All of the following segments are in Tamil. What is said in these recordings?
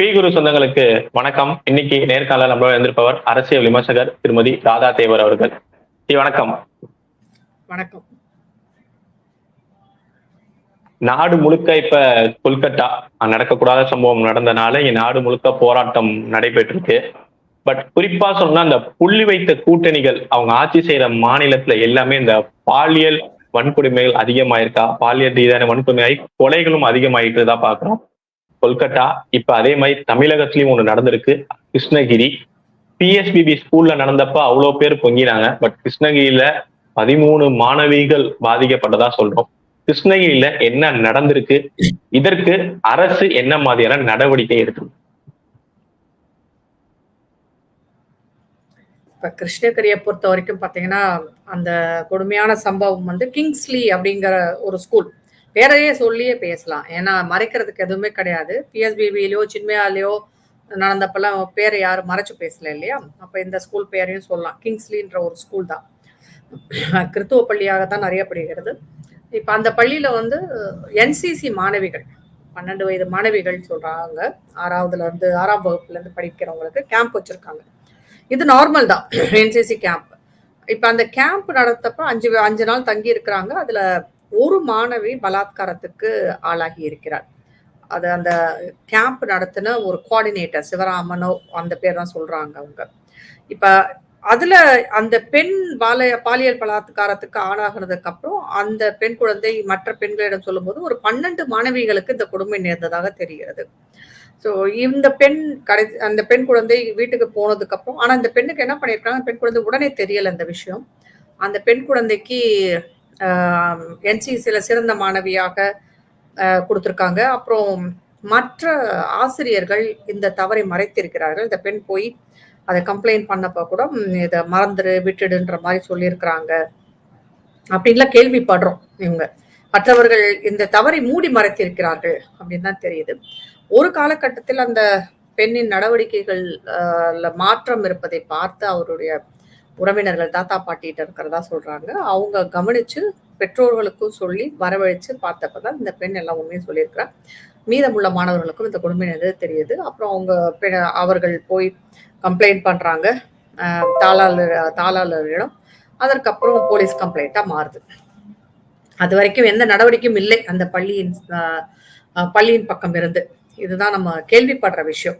பி குரு சொந்தங்களுக்கு வணக்கம். இன்னைக்கு நேர்காணல நம்மளோட இருந்திருப்பவர் அரசியல் விமர்சகர் திருமதி ராதா தேவர் அவர்கள் வணக்கம். வணக்கம். நாடு முழுக்க இப்ப கொல்கத்தா அஹ், நடக்கக்கூடாத சம்பவம் நடந்தனால இங்க நாடு முழுக்க போராட்டம் நடைபெற்றிருக்கு. பட் குறிப்பா சொன்னா அந்த புள்ளி வைத்த கூட்டணிகள் அவங்க ஆட்சி செய்யற மாநிலத்துல எல்லாமே இந்த பாலியல் வன்கொடுமைகள் அதிகமாயிருக்கா? பாலியல் ரீதியான வன்கொடுமை கொலைகளும் அதிகமாயிட்டு தான் பாக்குறோம். கொல்கத்தா இப்ப அதே மாதிரி தமிழகத்திலயும் ஒண்ணு நடந்திருக்கு. கிருஷ்ணகிரி. பிஎஸ்பிபி ஸ்கூல்ல நடந்தப்ப அவ்வளவு பேர் பொங்கினாங்க. பட் கிருஷ்ணகிரியில பதிமூணு மாணவிகள் பாதிக்கப்பட்டதா சொல்றோம். கிருஷ்ணகிரியில என்ன நடந்திருக்கு? இதற்கு அரசு என்ன மாதிரியான நடவடிக்கை எடுக்கும்? இப்ப கிருஷ்ணகிரியை பொறுத்த வரைக்கும் பாத்தீங்கன்னா அந்த கொடுமையான சம்பவம் வந்து கிங்ஸ்லி அப்படிங்கிற ஒரு ஸ்கூல் பேரையே சொல்லியே பேசலாம். ஏன்னா மறைக்கிறதுக்கு எதுவுமே கிடையாது. பிஎஸ்பிபிலையோ சின்மையாலேயோ நடந்தப்பெல்லாம் பேரை யாரும் மறைச்சு பேசல இல்லையா? அப்போ இந்த ஸ்கூல் பேரையும் சொல்லலாம். கிங்ஸ்லின்ற ஒரு ஸ்கூல் தான். கிறித்துவ பள்ளியாக தான் படிக்கிறது இப்போ அந்த பள்ளியில் வந்து என்சிசி மாணவிகள் பன்னெண்டு வயது மாணவிகள் சொல்கிறாங்க ஆறாவதுல இருந்து ஆறாம் வகுப்புலேருந்து படிக்கிறவங்களுக்கு கேம்ப் வச்சுருக்காங்க. இது நார்மல் தான். என்சிசி கேம்ப் இப்போ அந்த கேம்ப் நடத்தப்ப அஞ்சு அஞ்சு நாள் தங்கி இருக்கிறாங்க. அதில் ஒரு மாணவி பலாத்காரத்துக்கு ஆளாகி இருக்கிறார் அது அந்த கேம்ப் நடத்தின ஒரு கோஆர்டினேட்டர் சிவராமனோ அந்த பேர் தான் சொல்றாங்க அவங்க. இப்ப அதுல அந்த பெண் பால பாலியல் பலாத்காரத்துக்கு ஆளாகினதுக்கு அப்புறம் அந்த பெண் குழந்தை மற்ற பெண்களிடம் சொல்லும்போது ஒரு பன்னெண்டு மாணவிகளுக்கு இந்த கொடுமை நேர்ந்ததாக தெரிகிறது. ஸோ இந்த பெண் கடை அந்த பெண் குழந்தை வீட்டுக்கு போனதுக்கு அப்புறம் ஆனா இந்த பெண்ணுக்கு என்ன பண்ணியிருக்காங்க? பெண் குழந்தை உடனே தெரியல அந்த விஷயம். அந்த பெண் குழந்தைக்கு என்சிசியில் சிறந்த மாணவியாக கொடுத்துருக்காங்க. அப்புறம் மற்ற ஆசிரியர்கள் இந்த தவறை மறைத்திருக்கிறார்கள். இந்த பெண் போய் அதை கம்ப்ளைண்ட் பண்ணப்போ கூட இதை மறந்துடு விட்டுடுன்ற மாதிரி சொல்லியிருக்கிறாங்க. அப்படின்லாம் கேள்விப்படுறோம் இவங்க. மற்றவர்கள் இந்த தவறை மூடி மறைத்திருக்கிறார்கள் அப்படின்னு தான் தெரியுது. ஒரு காலகட்டத்தில் அந்த பெண்ணின் நடவடிக்கைகள் மாற்றம் இருப்பதை பார்த்து அவருடைய உறவினர்கள் தாத்தா பாட்டிகிட்ட இருக்கிறதா சொல்றாங்க. அவங்க கவனிச்சு பெற்றோர்களுக்கும் சொல்லி வரவழைச்சு பார்த்தப்பதான் இந்த பெண் எல்லாம் உண்மையும் சொல்லியிருக்கிறார் மீதமுள்ள மாணவர்களுக்கும் இந்த கொடுமை தெரியுது. அப்புறம் அவங்க பெ- அவர்கள் போய் கம்ப்ளைண்ட் பண்றாங்க. தாளாளர் தாளாளர்களிடம் அதற்கப்புறம் போலீஸ் கம்ப்ளைண்டா மாறுது. அது வரைக்கும் எந்த நடவடிக்கையும் இல்லை. அந்த பள்ளியின் பள்ளியின் பக்கம் இருந்து. இதுதான் நம்ம கேள்விப்படுற விஷயம்.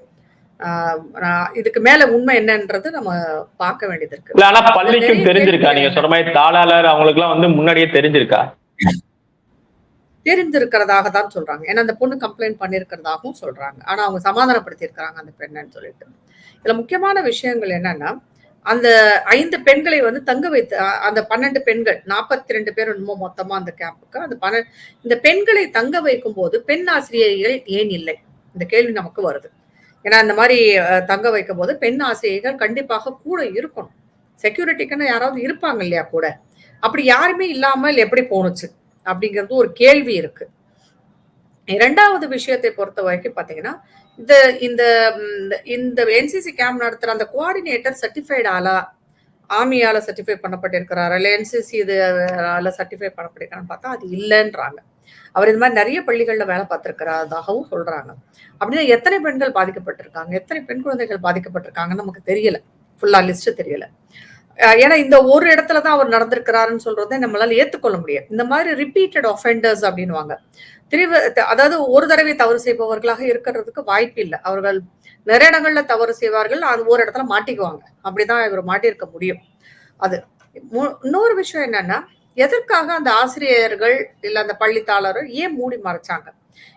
இதுக்கு மேல உண்மை என்னன்றது நம்ம பார்க்க வேண்டியது இருக்கு. இல்ல ஆனா பள்ளிக்கும் தெரிஞ்சிருக்கா? நீங்க சொன்ன மாதிரி தாளாளர் அவங்களுக்கு எல்லாம் வந்து முன்னாடியே தெரிஞ்சிருக்கா? தெரிந்திருக்கிறதாக தான் சொல்றாங்க. ஏன்னா அந்த பொண்ணு கம்ப்ளைண்ட் பண்ணியிருக்கிறதாகவும் சொல்றாங்க. ஆனா அவங்க சமாதானப்படுத்தி இருக்கிறாங்க அந்த பெண்ணன்னு சொல்லிட்டு. இதுல முக்கியமான விஷயங்கள் என்னன்னா அந்த ஐந்து பெண்களை வந்து தங்க வைத்து அந்த பன்னெண்டு பெண்கள் நாற்பத்தி ரெண்டு பேர் என்னமோ மொத்தமா அந்த கேம்புக்கு அந்த பன்ன இந்த பெண்களை தங்க வைக்கும் போது பெண் ஆசிரியர்கள் ஏன் இல்லை? இந்த கேள்வி நமக்கு வருது. ஏன்னா இந்த மாதிரி தங்க வைக்கும் போது பெண் ஆசிரியர்கள் கண்டிப்பாக கூட இருக்கணும். செக்யூரிட்டிக்குன்னு யாராவது இருப்பாங்க இல்லையா கூட. அப்படி யாருமே இல்லாமல் எப்படி போணுச்சு? அப்படிங்கிறது ஒரு கேள்வி இருக்கு. இரண்டாவது விஷயத்தை பொறுத்த வரைக்கும் பாத்தீங்கன்னா இந்த இந்த இந்த என்சிசி கேம்ப் நடத்துற அந்த கோஆர்டினேட்டர் சர்டிஃபைடு ஆளா ஆர்மியால் சர்டிஃபை பண்ணப்பட்டிருக்கிறாரா? இல்லை என்சிசி இது சர்டிஃபை பண்ணப்பட்டிருக்கான்னு பார்த்தா அது இல்லைன்றாங்க. அவர் இது மாதிரி நிறைய பள்ளிகள்ல வேலை பார்த்துருக்கிறதாகவும் சொல்றாங்க. அப்படின்னா எத்தனை பெண்கள் பாதிக்கப்பட்டிருக்காங்க? எத்தனை பெண் குழந்தைகள் பாதிக்கப்பட்டிருக்காங்கன்னு நமக்கு தெரியல. ஃபுல்லா லிஸ்ட் தெரியல. ஏன்னா இந்த ஒரு இடத்துல தான் அவர் நடந்திருக்கிறாருன்னு சொல்றதை நம்மளால ஏத்துக்கொள்ள முடியும். இந்த மாதிரி ரிப்பீட்டட் ஒஃபெண்டர்ஸ் அப்படின்னுவாங்க. திரிவ அதாவது ஒரு தடவை தவறு செய்பவர்களாக இருக்கிறதுக்கு வாய்ப்பு இல்லை. அவர்கள் நிறைய இடங்கள்ல தவறு செய்வார்கள் அது ஒரு இடத்துல மாட்டிக்குவாங்க. அப்படிதான் இவர் மாட்டியிருக்க முடியும். அது மு- இன்னொரு விஷயம் என்னன்னா எதற்காக அந்த ஆசிரியர்கள் இல்ல அந்த பள்ளித்தாளர்கள் ஏன் மூடி மறைச்சாங்க?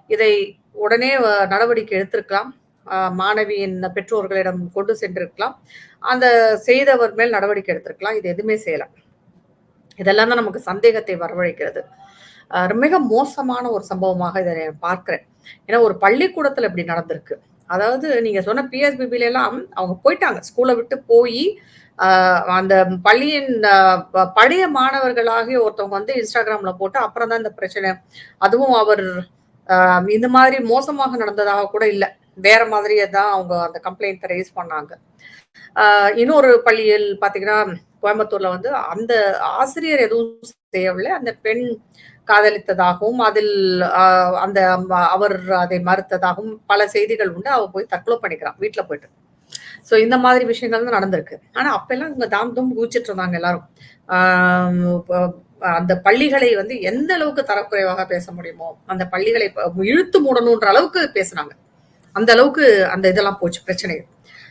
இதை உடனே நடவடிக்கை எடுத்திருக்கலாம். அஹ், மாணவியின் பெற்றோர்களிடம் கொண்டு சென்றிருக்கலாம். அந்த செய்தவர் மேல் நடவடிக்கை எடுத்திருக்கலாம். இது எதுவுமே செய்யலை. இதெல்லாம் தான் நமக்கு சந்தேகத்தை வரவழைக்கிறது. மிக மோசமான ஒரு சம்பவமாக இதை நான் பார்க்கிறேன். ஏன்னா ஒரு பள்ளிக்கூடத்துல இப்படி நடந்திருக்கு. அதாவது நீங்க சொன்ன பிஎஸ்பிபில எல்லாம் அவங்க போயிட்டாங்க. ஸ்கூலை விட்டு போய் அந்த பள்ளியின் ப- பழைய மாணவர்களாகிய ஒருத்தவங்க வந்து இன்ஸ்டாகிராம்ல போட்டு அப்புறம் தான் இந்த பிரச்சனை. அதுவும் அவர் ஆஹ் இந்த மாதிரி மோசமாக நடந்ததாக கூட இல்லை. வேற மாதிரியே தான் அவங்க அந்த கம்ப்ளைண்ட் ரைஸ் பண்ணாங்க. ஆஹ் இன்னொரு பள்ளியில் பாத்தீங்கன்னா கோயம்புத்தூர்ல வந்து அந்த ஆசிரியர் எதுவும் செய்யவில்லை. அந்த பெண் காதலித்ததாகவும் அதில் அந்த அவர் அதை மறுத்ததாகவும் பல செய்திகள் உண்டு. அவ போய் தற்கொலை பண்ணிக்கிறான் வீட்டுல போயிட்டு. ஸோ இந்த மாதிரி விஷயங்கள் தான் நடந்திருக்கு. ஆனா அப்பெல்லாம் இவங்க தாம் தூம் குதிச்சிட்டு இருந்தாங்க எல்லாரும். ஆஹ் அந்த பள்ளிகளை வந்து எந்த அளவுக்கு தரக்குறைவாக பேச முடியுமோ அந்த பள்ளிகளை இழுத்து மூடணுன்ற அளவுக்கு பேசுனாங்க. அந்த அளவுக்கு அந்த இதெல்லாம் போச்சு பிரச்சனை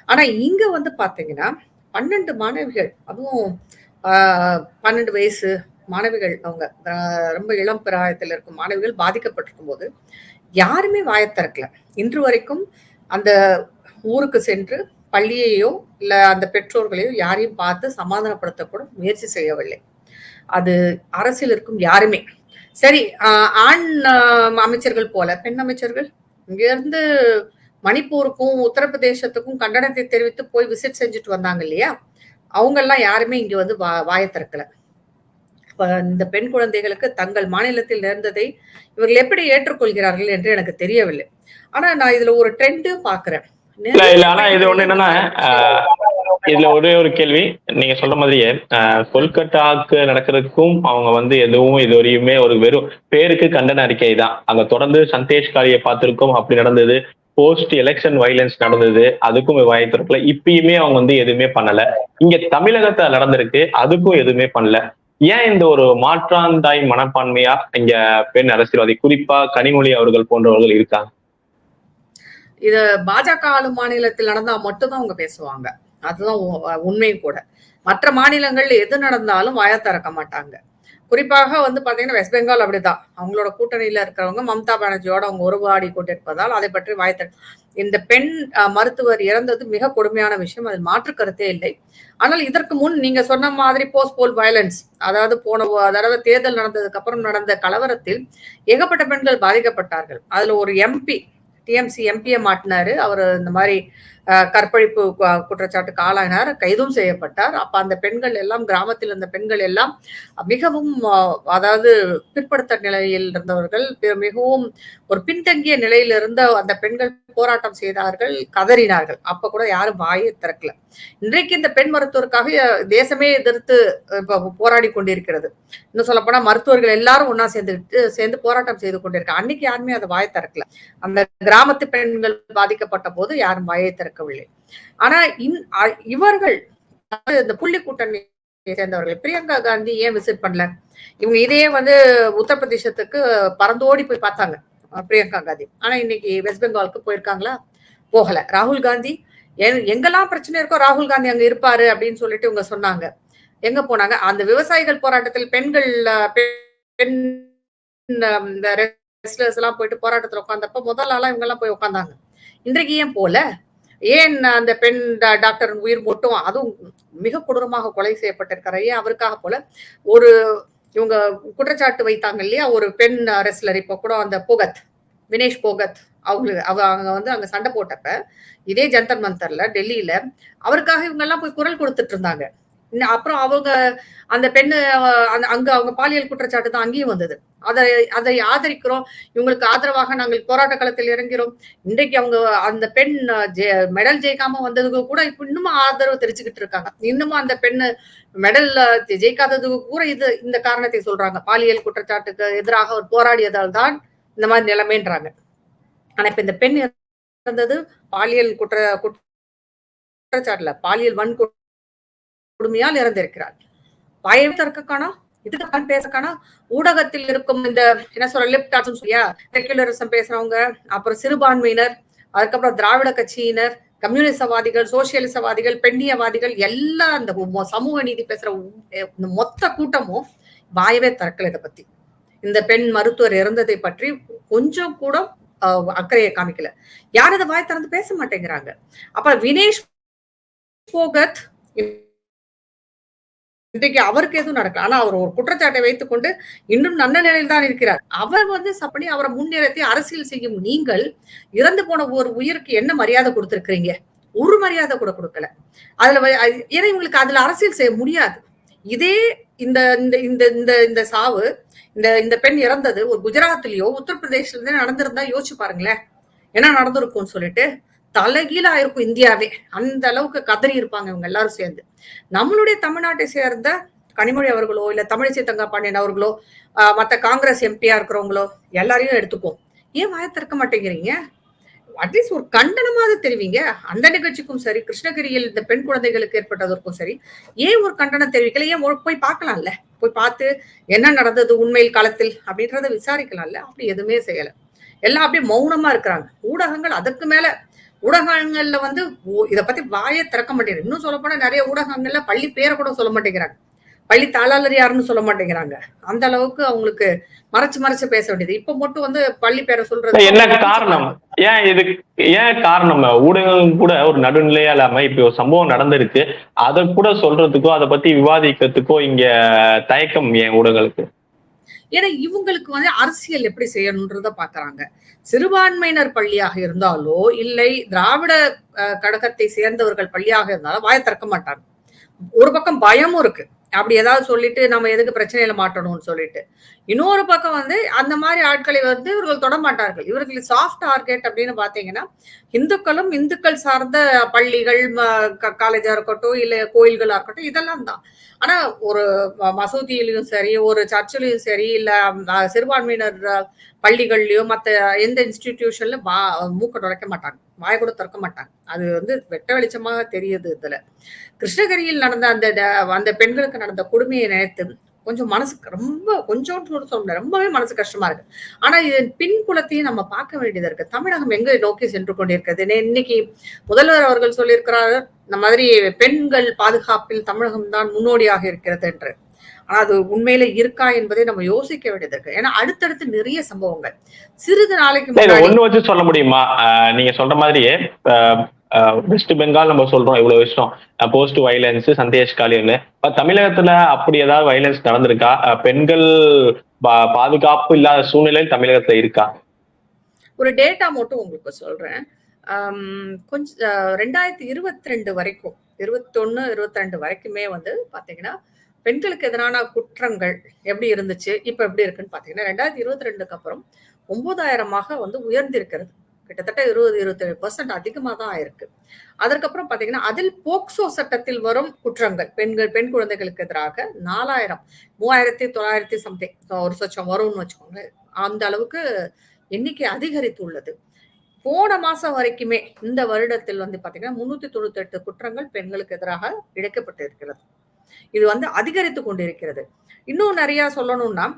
ஆனா இங்க வந்து பாத்தீங்கன்னா பன்னெண்டு மாணவிகள் அதுவும் ஆஹ், பன்னெண்டு வயசு மாணவிகள் அவங்க ரொம்ப இளம் பிராயத்தில் இருக்கும் மாணவிகள் பாதிக்கப்பட்டிருக்கும் போது யாருமே வாயத் திறக்கல. இன்று வரைக்கும் அந்த ஊருக்கு சென்று பள்ளியையோ இல்லை அந்த பெற்றோர்களையோ யாரையும் பார்த்து சமாதானப்படுத்த கூட முயற்சி செய்யவில்லை. அது அரசியல் இருக்கும் யாருமே. சரி ஆண் அமைச்சர்கள் போல பெண் அமைச்சர்கள் இங்கேருந்து மணிப்பூருக்கும் உத்தரப்பிரதேசத்துக்கும் கண்டனத்தை தெரிவித்து போய் விசிட் செஞ்சுட்டு வந்தாங்க இல்லையா? அவங்க எல்லாம் யாருமே இங்க வந்து வா வாயை திறக்கல. இந்த பெண் குழந்தைகளுக்கு தங்கள் மாநிலத்தில் நேர்ந்ததை இவர்கள் எப்படி ஏற்றுக்கொள்கிறார்கள் என்று எனக்கு தெரியவில்லை. ஆனா நான் இதுல ஒரு ட்ரெண்டும் பாக்குறேன் இல்ல இல்ல ஆனா இது ஒண்ணு என்னன்னா இதுல ஒரே ஒரு கேள்வி. நீங்க சொல்ற மாதிரியே ஆஹ், கொல்கத்தாக்கு நடக்கிறதுக்கும் அவங்க வந்து எதுவும் இது வரையுமே ஒரு வெறும் பேருக்கு கண்டன அறிக்கை தான். அங்க தொடர்ந்து சந்தேஷ்காரியை பார்த்திருக்கோம் அப்படி நடந்தது. போஸ்ட் எலெக்ஷன் வைலன்ஸ் நடந்தது அதுக்கும் விவாதித்திருக்கல இப்பயுமே அவங்க வந்து எதுவுமே பண்ணல. இங்க தமிழகத்துல நடந்திருக்கு அதுக்கும் எதுவுமே பண்ணல. ஏன் இந்த ஒரு மாற்றாந்தாய் மனப்பான்மையா இங்க பெண் அரசியல்வாதி குறிப்பா கனிமொழி அவர்கள் போன்றவர்கள் இருக்காங்க? இது பாஜக ஆளும் மாநிலத்தில் நடந்தா மட்டும்தான் அவங்க பேசுவாங்க. அதுதான் உண்மையும் கூட. மற்ற மாநிலங்கள்ல எது நடந்தாலும் வாய திறக்க மாட்டாங்க. குறிப்பாக வந்து பாத்தீங்கன்னா வெஸ்ட் பெங்கால் அப்படிதான். அவங்களோட கூட்டணியில இருக்கிறவங்க மம்தா பானர்ஜியோட அவங்க உறவாடி கொண்டிருப்பதால் அதை பற்றி வாய திற இந்த பெண் மருத்துவர் இறந்தது மிக கொடுமையான விஷயம். அதில் மாற்று கருத்தே இல்லை. ஆனால் இதற்கு முன் நீங்க சொன்ன மாதிரி போஸ்ட் போல் வயலன்ஸ் அதாவது போன அதாவது தடவை தேர்தல் நடந்ததுக்கு அப்புறம் நடந்த கலவரத்தில் ஏகப்பட்ட பெண்கள் பாதிக்கப்பட்டார்கள். அதுல ஒரு எம்பி டிஎம்சி எம்பியை மாட்டினாரு. அவர் இந்த மாதிரி கற்பழிப்பு குற்றச்சாட்டுக்கு ஆளானார் கைதும் செய்யப்பட்டார். அப்ப அந்த பெண்கள் எல்லாம் கிராமத்தில் இருந்த பெண்கள் எல்லாம் மிகவும் அதாவது பிற்படுத்த நிலையில் இருந்தவர்கள் மிகவும் ஒரு பின்தங்கிய நிலையில் இருந்த அந்த பெண்கள் போராட்டம் செய்தார்கள் கதறினார்கள். அப்ப கூட யாரும் வாயை திறக்கல. இன்றைக்கு இந்த பெண் மருத்துவருக்காக தேசமே எதிர்த்து இப்ப போராடி கொண்டிருக்கிறது. இன்னும் சொல்ல போனா மருத்துவர்கள் எல்லாரும் ஒன்னா சேர்ந்துட்டு சேர்ந்து போராட்டம் செய்து கொண்டிருக்காங்க அன்னைக்கு யாருமே அதை வாயை திறக்கல. அந்த கிராமத்து பெண்கள் பாதிக்கப்பட்ட போது யாரும் வாயை இருக்கவில்லை. ஆனா இன் இவர்கள் இந்த புள்ளி கூட்டணி சேர்ந்தவர்கள் பிரியங்கா காந்தி ஏன் விசிட் பண்ணல? இவங்க இதையே வந்து உத்தரப்பிரதேசத்துக்கு பறந்தோடி போய் பார்த்தாங்க பிரியங்கா காந்தி. ஆனா இன்னைக்கு வெஸ்ட் பெங்காலுக்கு போயிருக்காங்களா? போகல. ராகுல் காந்தி எங்கெல்லாம் பிரச்சனை இருக்கோ ராகுல் காந்தி அங்க இருப்பாரு அப்படின்னு சொல்லிட்டு இவங்க சொன்னாங்க. எங்க போனாங்க? அந்த விவசாயிகள் போராட்டத்தில் பெண்கள் பெண் இந்த ரெஸ்லர்ஸ் எல்லாம் போயிட்டு போராட்டத்தில் உட்காந்தப்ப முதல் ஆளா இவங்க எல்லாம் போய் உட்காந்தாங்க இன்றைக்கு ஏன் போல? ஏன் அந்த பெண் டாக்டர் உயிர் மட்டும்? அதுவும் மிக கொடூரமாக கொலை செய்யப்பட்டிருக்காரு ஏன் அவருக்காக போல. ஒரு இவங்க குற்றச்சாட்டு வைத்தாங்க இல்லையா? ஒரு பெண் ரெஸ்லர் இப்போ கூட அந்த போகத் வினேஷ் போகத் அவங்களுக்கு அவ அங்க வந்து அங்க சண்டை போட்டப்ப இதே ஜந்தர் மந்தர்ல டெல்லியில அவருக்காக இவங்க எல்லாம் போய் குரல் கொடுத்துட்டு இருந்தாங்க. அப்புறம் அவங்க அந்த பெண்ணு அந்த- அங்க அவங்க பாலியல் குற்றச்சாட்டு தான் அங்கேயும் வந்தது. அதை அதை ஆதரிக்கிறோம். இவங்களுக்கு ஆதரவாக நாங்கள் போராட்ட களத்தில் இறங்கிறோம் இன்றைக்கு அவங்க அந்த பெண் மெடல் ஜெயிக்காம வந்ததுக்கு கூட இப்ப இன்னும் ஆதரவு தெரிச்சுக்கிட்டு இருக்காங்க. இன்னமும் அந்த பெண்ணு மெடல் ஜெயிக்காததுக்கு கூட இது இந்த காரணத்தை சொல்றாங்க. பாலியல் குற்றச்சாட்டுக்கு எதிராக அவர் போராடியதால் தான் இந்த மாதிரி நிலைமைன்றாங்க. ஆனா இப்ப இந்த பெண் இறந்தது பாலியல் குற்ற குற்றச்சாட்டுல பாலியல் வன்கொடுமையால் இறந்திருக்கிறார். வாயை திறக்க காணோம் இதுக்கு பேச காணோம் ஊடகத்தில் இருக்கும் இந்த என்ன சொல்ற லிப்ட் சொல்லியா? செக்குலரிசம் பேசுறவங்க அப்புறம் சிறுபான்மையினர் அதுக்கப்புறம் திராவிட கட்சியினர் கம்யூனிசவாதிகள் சோசியலிசவாதிகள் பெண்ணியவாதிகள் எல்லாம் அந்த சமூக நீதி பேசுற இந்த மொத்த கூட்டமும் வாயவே திறக்கல இதை பத்தி. இந்த பெண் மருத்துவர் இறந்ததை பற்றி கொஞ்சம் கூட அக்கறையை காமிக்கல. யாரும் அதை வாய் திறந்து பேச மாட்டேங்கிறாங்க. அப்ப வினேஷ் போகத் இன்றைக்கு அவருக்கு எதுவும் நடக்கல. ஆனா அவர் ஒரு குற்றச்சாட்டை வைத்துக் கொண்டு இன்னும் நல்ல நிலையில் தான் இருக்கிறார். அவர் வந்து சப்படி அவரை முன்னிறுத்தி அரசியல் செய்யும் நீங்கள் இறந்து போன ஒரு உயிருக்கு என்ன மரியாதை கொடுத்திருக்கிறீங்க? ஒரு மரியாதை கூட கொடுக்கல. அதுல ஏன்னா இவங்களுக்கு அதுல அரசியல் செய்ய முடியாது. இதே இந்த இந்த இந்த இந்த இந்த சாவு இந்த இந்த பெண் இறந்தது ஒரு குஜராத்லயோ உத்தரப்பிரதேசலயோ நடந்திருந்தா யோசிச்சு பாருங்களேன். என்ன நடந்திருக்கும்னு சொல்லிட்டு தலைகீழா இருக்கும் இந்தியாவே. அந்த அளவுக்கு கதறி இருப்பாங்க இவங்க எல்லாரும் சேர்ந்து. நம்மளுடைய தமிழ்நாட்டை சேர்ந்த கனிமொழி அவர்களோ இல்ல தமிழிசை தங்கப்பாண்டியன் அவர்களோ மற்ற மத்த காங்கிரஸ் எம்பியா இருக்கிறவங்களோ எல்லாரையும் எடுத்துப்போம். ஏன் வாய திறக்க மாட்டேங்கிறீங்க? அட்லீஸ்ட் ஒரு கண்டனமாவது தெரிவிங்க. அந்த நிகழ்ச்சிக்கும் சரி கிருஷ்ணகிரியில் இந்த பெண் குழந்தைகளுக்கு ஏற்பட்டதற்கும் சரி ஏன் ஒரு கண்டனம் தெரிவிக்கல? ஏன் போய் பார்க்கலாம்ல? போய் பார்த்து என்ன நடந்தது உண்மையில் காலத்தில் அப்படின்றத விசாரிக்கலாம்ல? அப்படி எதுவுமே செய்யலை. எல்லாம் அப்படியே மௌனமா இருக்கிறாங்க. ஊடகங்கள் அதுக்கு மேல ஊடகங்கள்ல வந்து இதை இத பத்தி வாயை திறக்க மாட்டேங்குது இன்னும் சொல்ல போனா நிறைய ஊடகங்கள்ல பள்ளி பேரை கூட சொல்ல மாட்டேங்கிறாங்க. பள்ளி தாளாளர் யாருன்னு சொல்ல மாட்டேங்கிறாங்க. அந்த அளவுக்கு அவங்களுக்கு மறைச்சு மறைச்சு பேச வேண்டியது. இப்ப மட்டும் வந்து பள்ளி பேரை சொல்றது என்ன காரணம்? ஏன் இது ஏன் காரணம்? ஊடகம் கூட ஒரு நடுநிலையா இல்லாம இப்ப ஒரு சம்பவம் நடந்திருக்கு. அதை கூட சொல்றதுக்கோ அதை பத்தி விவாதிக்கிறதுக்கோ இங்க தயக்கம் ஏன் ஊடகங்களுக்கு? ஏன்னா இவங்களுக்கு வந்து அரசியல் எப்படி செய்யணுன்றத பாக்குறாங்க. சிறுபான்மையினர் பள்ளியாக இருந்தாலோ இல்லை திராவிட கழகத்தை சேர்ந்தவர்கள் பள்ளியாக இருந்தாலும் வாய திறக்க மாட்டாங்க. ஒரு பக்கம் பயமும் இருக்கு. அப்படி ஏதாவது சொல்லிட்டு நம்ம எதுக்கு பிரச்சனையில மாட்டணும்னு சொல்லிட்டு. இன்னொரு பக்கம் வந்து அந்த மாதிரி ஆட்களை வந்து இவர்கள் தொட மாட்டார்கள். இவர்கள் சாஃப்ட் டார்கெட் அப்படின்னு பாத்தீங்கன்னா இந்துக்களும் இந்துக்கள் சார்ந்த பள்ளிகள் காலேஜா இருக்கட்டும் இல்ல கோயில்களா இருக்கட்டும் இதெல்லாம் தான். ஆனா ஒரு மசூதியிலையும் சரி ஒரு சர்ச்சிலையும் சரி இல்ல சிறுபான்மையினர் பள்ளிகள்லயோ மற்ற எந்த இன்ஸ்டிடியூஷன்ல மூக்க நுழைக்க மாட்டாங்க. வாய கூட திறக்க மாட்டாங்க. அது வந்து வெட்ட வெளிச்சமாக தெரியுது இதுல. கிருஷ்ணகிரியில் நடந்த அந்த ட- அந்த பெண்களுக்கு நடந்த கொடுமையை நினைத்து கொஞ்சம் மனசுக்கு ரொம்ப கொஞ்சம் சொல்ல ரொம்பவே மனசு கஷ்டமா இருக்கு. ஆனா இதன் பின்புலத்தையும் நம்ம பார்க்க வேண்டியதா இருக்கு. தமிழகம் எங்க நோக்கி சென்று கொண்டிருக்கிறது? இன்னைக்கு முதல்வர் அவர்கள் சொல்லியிருக்கிறார் இந்த மாதிரி பெண்கள் பாதுகாப்பில் தமிழகம் தான் முன்னோடியாக இருக்கிறது என்று. ஆனா அது உண்மையில இருக்கா என்பதை நம்ம யோசிக்க வேண்டியது இருக்கு. ஏன்னா அடுத்தடுத்து நிறைய சம்பவங்கள். சிறிது நாளைக்கு ஒண்ணு வச்சு சொல்ல முடியுமா? நீங்க சொல்ற மாதிரியே வெஸ்ட் பெங்கால் நம்ம சொல்றோம் இவ்வளவு விஷயம். போஸ்ட் வயலன்ஸ் சந்தேஷ் காலின்னு தமிழகத்துல அப்படி ஏதாவது வயலன்ஸ் நடந்திருக்கா? பெண்கள் பாதுகாப்பு இல்லாத சூழ்நிலை தமிழகத்துல இருக்கா? ஒரு டேட்டா மட்டும் உங்களுக்கு சொல்றேன். கொஞ்சம் ரெண்டாயிரத்தி இருபத்தி ரெண்டு வரைக்கும் இருபத்தொன்னு இருபத்தி ரெண்டு வரைக்குமே வந்து பாத்தீங்கன்னா பெண்களுக்கு எதிரான குற்றங்கள் எப்படி இருந்துச்சு? இப்ப எப்படி இருக்குன்னு பாத்தீங்கன்னா ரெண்டாயிரத்தி இருபத்தி ரெண்டுக்கு அப்புறம் ஒன்பதாயிரமாக வந்து உயர்ந்திருக்கிறது. கிட்டத்தட்ட இருபது இருபத்தேழு பர்சன்ட் அதிகமாக தான் ஆயிருக்கு. அதற்கப்புறம் பாத்தீங்கன்னா அதில் போக்சோ சட்டத்தில் வரும் குற்றங்கள். பெண்கள் பெண் குழந்தைகளுக்கு எதிராக நாலாயிரம் மூவாயிரத்தி தொள்ளாயிரத்தி சம்திங் ஒரு சொச்சம் வரும்னு வச்சுக்கோங்களேன். அந்த அளவுக்கு எண்ணிக்கை அதிகரித்துள்ளது. போன மாசம் வரைக்குமே இந்த வருடத்தில் வந்து பாத்தீங்கன்னா முன்னூத்தி தொண்ணூத்தி எட்டு குற்றங்கள் பெண்களுக்கு எதிராக இழைக்கப்பட்டு இருக்கிறது இது வந்து அதிகரித்து கொண்டிருக்கிறது. இன்னும் நிறைய சொல்லணும்னா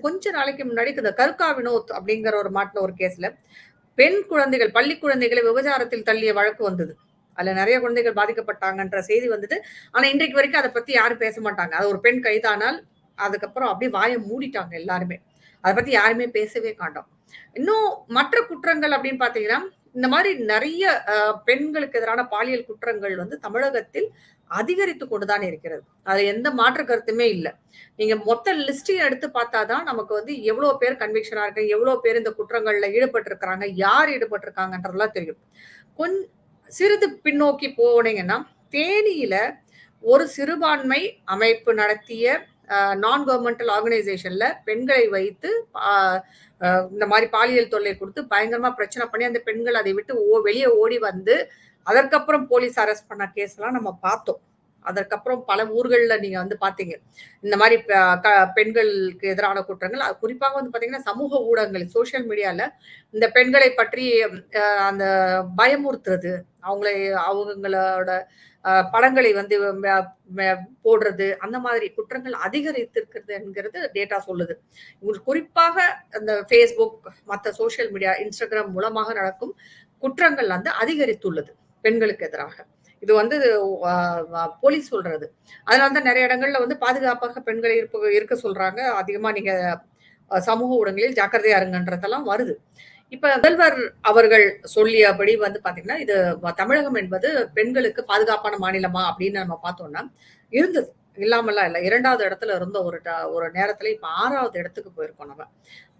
கொஞ்ச- நாளைக்கு முன்னாடி இந்த கருக்கா வினோத் அப்படிங்கிற ஒரு மாட்டின ஒரு கேஸ்ல பெண் குழந்தைகள் பள்ளி குழந்தைகளை விபச்சாரத்தில் தள்ளிய வழக்கு வந்தது. அதுல நிறைய குழந்தைகள் பாதிக்கப்பட்டாங்கன்ற செய்தி வந்தது. ஆனா இன்றைக்கு வரைக்கும் அதை பத்தி யாரும் பேச மாட்டாங்க. அது ஒரு பெண் கைதானால் அதுக்கப்புறம் அப்படியே வாயை மூடிட்டாங்க எல்லாருமே. அதை பத்தி யாருமே பேசவே காண்டோம். இன்னும் மற்ற குற்றங்கள் அப்படின்னு பாத்தீங்கன்னா இந்த மாதிரி நிறைய அஹ், பெண்களுக்கு எதிரான பாலியல் குற்றங்கள் வந்து தமிழகத்தில் அதிகரித்து கொண்டுதான் இருக்கிறது. அது எந்த மாற்று கருத்துமே இல்லை. நீங்க மொத்த லிஸ்டையும் எடுத்து பார்த்தாதான் நமக்கு வந்து எவ்வளவு பேர் கன்விக்ஷனா இருக்கு எவ்வளவு பேர் இந்த குற்றங்கள்ல ஈடுபட்டிருக்கிறாங்க யார் ஈடுபட்டிருக்காங்கன்றதெல்லாம் தெரியும். கொஞ்ச சிறிது பின்னோக்கி போனீங்கன்னா தேனியில ஒரு சிறுபான்மை அமைப்பு நடத்திய நான் கவர்மெண்டல் ஆர்கனைசேஷன்ல பெண்களை வைத்து இந்த மாதிரி பாலியல் தொல்லை கொடுத்து பயங்கரமா பிரச்சனை பண்ணி அந்த பெண்கள் அதை விட்டு ஓ வெளியே ஓடி வந்து அதற்கப்புறம் போலீஸ் அரெஸ்ட் பண்ண கேஸ் எல்லாம் நம்ம பார்த்தோம். அதற்கப்புறம் பல ஊர்களில் நீங்கள் வந்து பார்த்தீங்க. இந்த மாதிரி பெண்களுக்கு எதிரான குற்றங்கள். அது குறிப்பாக வந்து பார்த்தீங்கன்னா சமூக ஊடகங்கள் சோஷியல் மீடியாவில் இந்த பெண்களை பற்றி அந்த பயமுறுத்துறது அவங்களை அவங்களோட படங்களை வந்து போடுறது அந்த மாதிரி குற்றங்கள் அதிகரித்திருக்கிறது என்கிறது டேட்டா சொல்லுது. உங்களுக்கு குறிப்பாக அந்த ஃபேஸ்புக் மற்ற சோஷியல் மீடியா இன்ஸ்டாகிராம் மூலமாக நடக்கும் குற்றங்கள் வந்து அதிகரித்துள்ளது. பெண்களுக்கு எதிராக. இது வந்து போலீஸ் சொல்றது. அதனால தான் நிறைய இடங்கள்ல வந்து பாதுகாப்பாக பெண்களை இருப்ப இருக்க சொல்றாங்க. அதிகமா நீங்க சமூக ஊடகங்களில் ஜாக்கிரதையா இருங்கன்றதெல்லாம் வருது. இப்ப முதல்வர் அவர்கள் சொல்லியபடி வந்து பாத்தீங்கன்னா இது தமிழகம் என்பது பெண்களுக்கு பாதுகாப்பான மாநிலமா அப்படின்னு நம்ம பார்த்தோம்னா இருந்தது. இல்லாமலாம் இல்லை. இரண்டாவது இடத்துல இருந்த ஒரு ட- ஒரு நேரத்துல இப்ப ஆறாவது இடத்துக்கு போயிருக்கோம் நம்ம.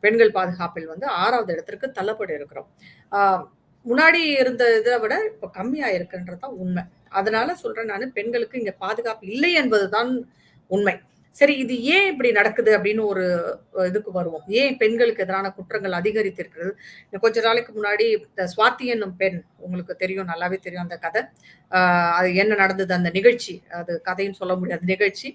பெண்கள் பாதுகாப்பில் வந்து ஆறாவது இடத்திற்கு தள்ளப்பட்டு இருக்கிறோம். ஆஹ் முன்னாடி இருந்த இதை விட இப்ப கம்மியா இருக்குன்றதுதான் உண்மை. அதனால சொல்றேன் நான் பெண்களுக்கு இங்க பாதுகாப்பு இல்லை என்பதுதான் உண்மை. சரி இது ஏன் இப்படி நடக்குது அப்படின்னு ஒரு இதுக்கு வருவோம். ஏன் பெண்களுக்கு எதிரான குற்றங்கள் அதிகரித்திருக்கிறது? கொஞ்ச நாளைக்கு முன்னாடி இந்த சுவாத்தி என்னும் பெண் உங்களுக்கு தெரியும் நல்லாவே தெரியும் அந்த கதை. அது என்ன நடந்தது அந்த நிகழ்ச்சி. அது கதையும் சொல்ல முடியாது நிகழ்ச்சி.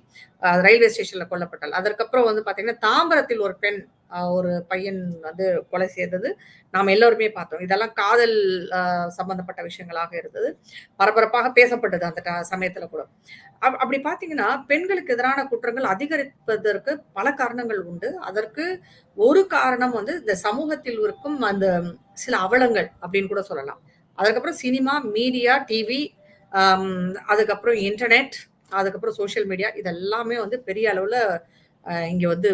ரயில்வே ஸ்டேஷன்ல கொல்லப்பட்டால் அதற்கப்புறம் வந்து பாத்தீங்கன்னா தாம்பரத்தில் ஒரு பெண் ஒரு பையன் வந்து கொலை செய்தது நாம் எல்லோருமே பார்த்தோம். இதெல்லாம் காதல் சம்பந்தப்பட்ட விஷயங்களாக இருந்தது. பரபரப்பாக பேசப்பட்டது அந்த ட- சமயத்துல கூட. அப்- அப்படி பார்த்தீங்கன்னா பெண்களுக்கு எதிரான குற்றங்கள் அதிகரிப்பதற்கு பல காரணங்கள் உண்டு. அதற்கு ஒரு காரணம் வந்து இந்த சமூகத்தில் இருக்கும் அந்த சில அவலங்கள் அப்படின்னு கூட சொல்லலாம். அதுக்கப்புறம் சினிமா மீடியா டிவி அதுக்கப்புறம் இன்டர்நெட் அதுக்கப்புறம் சோஷியல் மீடியா இதெல்லாமே வந்து பெரிய அளவில் இங்க வந்து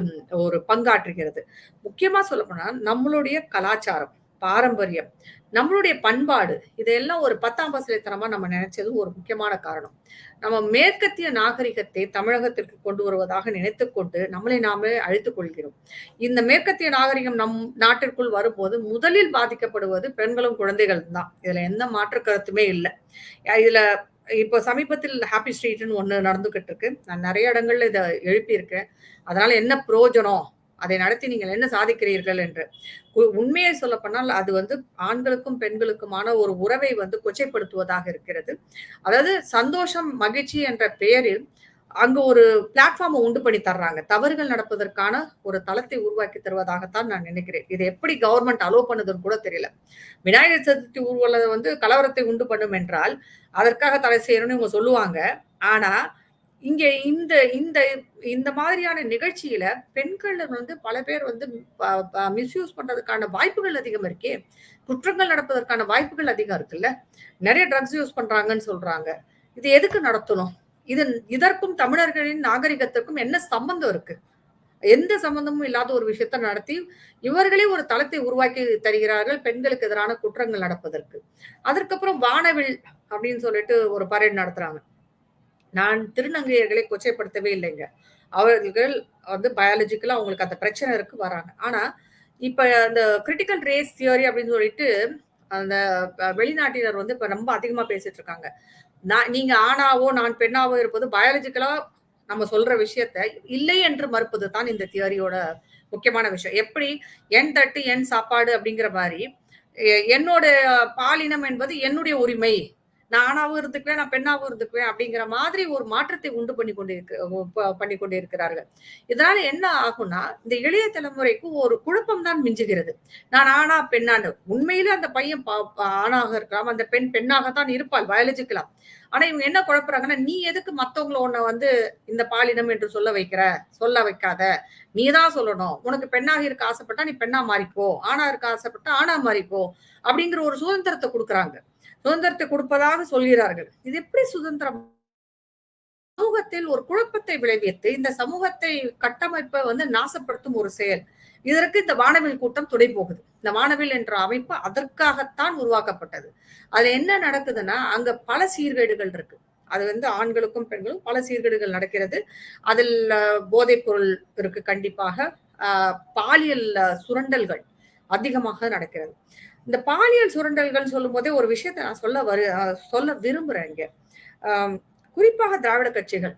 ஒரு பங்காற்றுகிறது. முக்கியமா சொல்ல போனா நம்மளுடைய கலாச்சாரம் பாரம்பரியம் நம்மளுடைய பண்பாடு இதையெல்லாம் ஒரு பத்தாம் பசலைத்தனமா நம்ம நினைச்சது ஒரு முக்கியமான காரணம். நம்ம மேற்கத்திய நாகரிகத்தை தமிழகத்திற்கு கொண்டு வருவதாக நினைத்து கொண்டு நம்மளை நாமே அழித்துக் கொள்கிறோம் இந்த மேற்கத்திய நாகரிகம் நம் நாட்டிற்குள் வரும்போது முதலில் பாதிக்கப்படுவது பெண்களும் குழந்தைகள் தான். இதுல எந்த மாற்று கருத்துமே இல்லை. இதுல இப்போ சமீபத்தில் ஹாப்பி ஸ்ட்ரீட்னு ஒன்று நடந்துகிட்டு இருக்கு. நான் நிறைய இடங்கள்ல இதை எழுப்பியிருக்கேன். அதனால என்ன பிரயோஜனம்? அதை நடத்தி நீங்கள் என்ன சாதிக்கிறீர்கள் என்று. உண்மையை சொல்ல அது வந்து ஆண்களுக்கும் பெண்களுக்குமான ஒரு உறவை வந்து கொச்சைப்படுத்துவதாக இருக்கிறது. அதாவது சந்தோஷம் மகிழ்ச்சி என்ற பெயரில் அங்க ஒரு பிளாட்ஃபார்மை உண்டு பண்ணி தர்றாங்க. தவறுகள் நடப்பதற்கான ஒரு தளத்தை உருவாக்கி தருவதாகத்தான் நான் நினைக்கிறேன். இது எப்படி கவர்மெண்ட் அலோவ் பண்ணுதுன்னு கூட தெரியல. விநாயகர் சதுர்த்தி ஊர்வலம் வந்து கலவரத்தை உண்டு பண்ணும் என்றால் அதற்காக தடை செய்யணும்னு இவங்க சொல்லுவாங்க. ஆனா இங்கே இந்த இந்த இந்த மாதிரியான நிகழ்ச்சியில பெண்கள் வந்து பல பேர் வந்து மிஸ்யூஸ் பண்றதுக்கான வாய்ப்புகள் அதிகம் இருக்கே. குற்றங்கள் நடப்பதற்கான வாய்ப்புகள் அதிகம் இருக்குல்ல. நிறைய ட்ரக்ஸ் யூஸ் பண்றாங்கன்னு சொல்றாங்க. இது எதுக்கு நடத்தணும்? இது இதற்கும் தமிழர்களின் நாகரிகத்திற்கும் என்ன சம்பந்தம் இருக்கு? எந்த சம்பந்தமும் இல்லாத ஒரு விஷயத்தை நடத்தி இவர்களே ஒரு தளத்தை உருவாக்கி தருகிறார்கள் பெண்களுக்கு எதிரான குற்றங்கள் நடப்பதற்கு. அதற்கப்புறம் வானவில் அப்படின்னு சொல்லிட்டு ஒரு பரேட் நடத்துறாங்க. நான் திருநங்கையர்களை கொச்சைப்படுத்தவே இல்லைங்க. அவர்கள் வந்து பயாலஜிக்கலாக அவங்களுக்கு அந்த பிரச்சனை இருக்கு வராங்க. ஆனால் இப்போ அந்த கிரிட்டிக்கல் ரேஸ் தியரி அப்படின்னு சொல்லிட்டு அந்த வெளிநாட்டினர் வந்து இப்போ ரொம்ப அதிகமாக பேசிட்டு இருக்காங்க. நான் நீங்கள் ஆணாவோ நான் பெண்ணாவோ இருப்பது பயாலஜிக்கலாக நம்ம சொல்ற விஷயத்த இல்லை என்று மறுப்பது தான் இந்த தியரியோட முக்கியமான விஷயம். எப்படி? என் தட்டு என் சாப்பாடு அப்படிங்கிற மாதிரி என்னோட பாலினம் என்பது என்னுடைய உரிமை. நான் ஆணாவும் இருந்துக்குவேன் நான் பெண்ணாவும் இருந்துக்குவேன் அப்படிங்கிற மாதிரி ஒரு மாற்றத்தை உண்டு பண்ணி கொண்டிருக்கு ப- பண்ணி கொண்டிருக்கிறார்கள். இதனால என்ன ஆகும்னா இந்த இளைய தலைமுறைக்கு ஒரு குழப்பம் தான் மிஞ்சுகிறது. நான் ஆணா பெண்ணான்னு உண்மையில அந்த பையன் பா- ஆணாக இருக்கலாம் அந்த பெண் பெண்ணாகத்தான் இருப்பாள் பயாலஜிக்கலாம் ஆனா இவங்க என்ன குழப்புறாங்கன்னா நீ எதுக்கு மத்தவங்களை உன்னை வந்து இந்த பாலினம் என்று சொல்ல வைக்கிற சொல்ல வைக்காத? நீ தான் சொல்லணும். உனக்கு பெண்ணாக இருக்க ஆசைப்பட்டா நீ பெண்ணா மாறிக்கோ ஆணா இருக்க ஆசைப்பட்டா ஆணா மாறிக்கோ அப்படிங்கிற ஒரு சுதந்திரத்தை கொடுக்குறாங்க. சுதந்திரத்தை கொடுப்பதாக சொல்கிறார்கள். இது எப்படி சுதந்திரம்? சமூகத்தில் ஒரு குழப்பத்தை விளைவித்து இந்த சமூகத்தை கட்டமைப்பை வந்து நாசப்படுத்தும் ஒரு செயல். இதற்கு இந்த வானவில் கூட்டம் துணை போகுது. இந்த வானவில் என்ற அமைப்பு அதற்காகத்தான் உருவாக்கப்பட்டது. அதுல என்ன நடக்குதுன்னா அங்க பல சீர்கேடுகள் இருக்கு. அது வந்து ஆண்களுக்கும் பெண்களும் பல சீர்கேடுகள் நடக்கிறது. அதில் போதைப் பொருள் இருக்கு கண்டிப்பாக. ஆஹ், பாலியல் சுரண்டல்கள் அதிகமாக நடக்கிறது. இந்த பாலியல் சுரண்டல்கள் சொல்லும் போதே ஒரு விஷயத்தை நான் சொல்ல வரு அஹ், சொல்ல விரும்புறேன் இங்க. குறிப்பாக திராவிட கட்சிகள்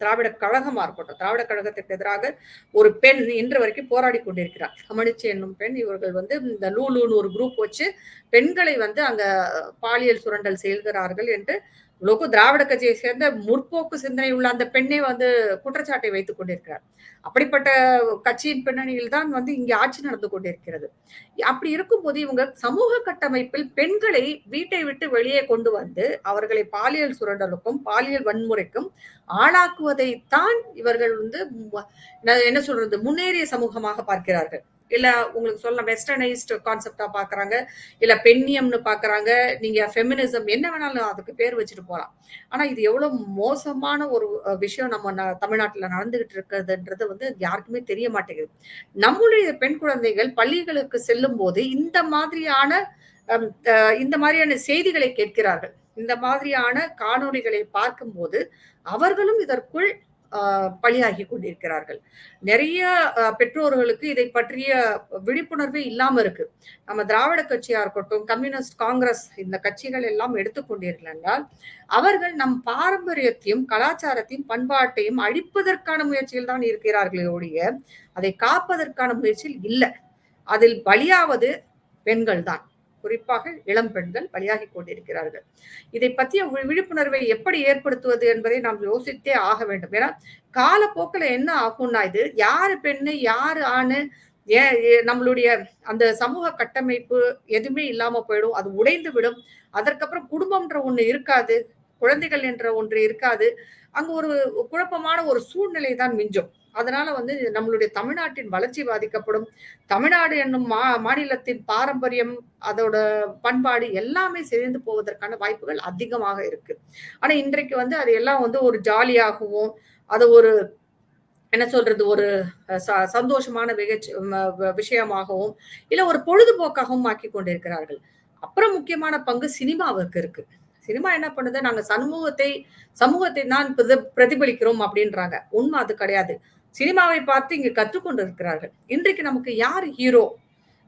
திராவிட கழகமா இருக்கட்டும் திராவிட கழகத்திற்கு எதிராக ஒரு பெண் இன்று வரைக்கும் போராடி கொண்டிருக்கிறார். கமனிச்சி என்னும் பெண் இவர்கள் வந்து இந்த லூலுன்னு ஒரு குரூப் வச்சு பெண்களை வந்து அங்க பாலியல் சுரண்டல் செய்கிறார்கள் என்று லோகு திராவிட கட்சியை சேர்ந்த முற்போக்கு சிந்தனை உள்ள அந்த பெண்ணை வந்து குற்றச்சாட்டை வைத்துக் கொண்டிருக்கிறார். அப்படிப்பட்ட கட்சியின் பின்னணியில் தான் வந்து இங்கே ஆட்சி நடந்து கொண்டிருக்கிறது. அப்படி இருக்கும்போது இவங்க சமூக கட்டமைப்பில் பெண்களை வீட்டை விட்டு வெளியே கொண்டு வந்து அவர்களை பாலியல் சுரண்டலுக்கும் பாலியல் வன்முறைக்கும் ஆளாக்குவதைத்தான் இவர்கள் வந்து என்ன சொல்றது முன்னேறிய சமூகமாக பார்க்கிறார்கள். இல்ல உங்களுக்கு சொல்ல வெஸ்டர்னைஸ்ட் கான்செப்டா பாக்குறாங்க இல்ல பெண்ணியம்னு பாக்குறாங்க நீங்க ஃபெமினிசம் என்ன வேணாலும் அதுக்கு பேர் வச்சுட்டு போகலாம் ஆனா இது எவ்வளவு மோசமான ஒரு விஷயம் நம்ம தமிழ்நாட்டில் தமிழ்நாட்டுல நடந்துகிட்டு இருக்கிறதுன்றது வந்து யாருக்குமே தெரிய மாட்டேங்குது. நம்மளுடைய பெண் குழந்தைகள் பள்ளிகளுக்கு செல்லும் போது இந்த மாதிரியான இந்த மாதிரியான செய்திகளை கேட்கிறார்கள். இந்த மாதிரியான காணொளிகளை பார்க்கும்போது அவர்களும் இதற்குள் பலியாகி கொண்டிருக்கிறார்கள். நிறைய பெற்றோர்களுக்கு இதை பற்றிய விழிப்புணர்வே இல்லாம இருக்கு. நம்ம திராவிட கட்சியா இருக்கட்டும் கம்யூனிஸ்ட் காங்கிரஸ் இந்த கட்சிகள் எல்லாம் எடுத்துக்கொண்டீர்கள் என்றால் அவர்கள் நம் பாரம்பரியத்தையும் கலாச்சாரத்தையும் பண்பாட்டையும் அழிப்பதற்கான முயற்சியில் தான் இருக்கிறார்களே ஒழிய அதை காப்பதற்கான முயற்சியில் இல்லை. அதில் பலியாவது பெண்கள் தான். குறிப்பாக இளம் பெண்கள் பலியாகி கொண்டிருக்கிறார்கள். இதை பற்றிய விழிப்புணர்வை எப்படி ஏற்படுத்துவது என்பதை நாம் யோசித்தே ஆக வேண்டும். ஏன்னா காலப்போக்கில் என்ன ஆகும்னா இது யாரு பெண்ணு யாரு ஆணு ஏன் நம்மளுடைய அந்த சமூக கட்டமைப்பு எதுவுமே இல்லாம போயிடும். அது உடைந்து விடும். அதற்கப்புறம் குடும்பம்ன்ற ஒண்ணு இருக்காது. குழந்தைகள் என்ற ஒன்று இருக்காது. அங்க ஒரு குழப்பமான ஒரு சூழ்நிலை தான் மிஞ்சும். அதனால வந்து நம்மளுடைய தமிழ்நாட்டின் வளர்ச்சி பாதிக்கப்படும். தமிழ்நாடு என்னும் மா மாநிலத்தின் பாரம்பரியம் அதோட பண்பாடு எல்லாமே சிதைந்து போவதற்கான வாய்ப்புகள் அதிகமாக இருக்கு. ஆனா இன்றைக்கு வந்து அது எல்லாம் வந்து ஒரு ஜாலியாகவும் அது ஒரு என்ன சொல்றது ஒரு ச- சந்தோஷமான விகச் விஷயமாகவும் இல்ல ஒரு பொழுதுபோக்காகவும் ஆக்கி கொண்டிருக்கிறார்கள். அப்புறம் முக்கியமான பங்கு சினிமாவுக்கு இருக்கு. சினிமா என்ன பண்ணுது? நாங்க சமூகத்தை சமூகத்தை தான் பிரதிபலிக்கிறோம் அப்படின்றாங்க. உண்மை அது கிடையாது. சினிமாவை பார்த்து இங்கு கற்றுக்கொண்டு இருக்கிறார்கள் இன்றைக்கு நமக்கு யார் ஹீரோ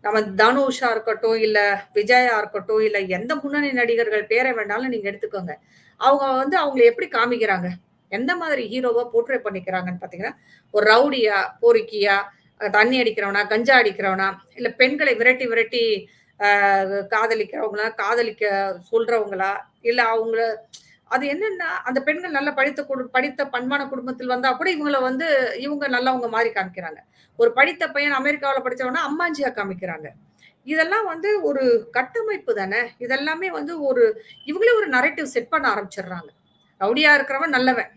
நம்ம தனுஷா இருக்கட்டும் இல்ல விஜயா இருக்கட்டும் இல்ல எந்த முன்னணி நடிகர்கள் பேரை வேணாலும் நீங்க எடுத்துக்கோங்க. அவங்க வந்து அவங்களை எப்படி காமிக்கிறாங்க? எந்த மாதிரி ஹீரோவா போர்ட்ரே பண்ணிக்கிறாங்கன்னு பாத்தீங்கன்னா ஒரு ரவுடியா போரிக்கியா தண்ணி அடிக்கிறவனா கஞ்சா அடிக்கிறவனா இல்ல பெண்களை விரட்டி விரட்டி காதலிக்கிறவங்களா காதலிக்க சொல்றவங்களா இல்ல அவங்கள அது என்னன்னா அந்த பெண்கள் நல்லா படித்த குடு படித்த பண்பான குடும்பத்தில் வந்தா கூட இவங்கள வந்து இவங்க நல்லவங்க மாதிரி காமிக்கிறாங்க. ஒரு படித்த பையன் அமெரிக்காவில் படித்தவனா அம்மாஞ்சியா காமிக்கிறாங்க. இதெல்லாம் வந்து ஒரு கட்டமைப்பு தானே? இதெல்லாமே வந்து ஒரு இவங்களே ஒரு நரேட்டிவ் செட் பண்ண ஆரம்பிச்சிடுறாங்க. ரவுடியா இருக்கிறவன் நல்லவன்.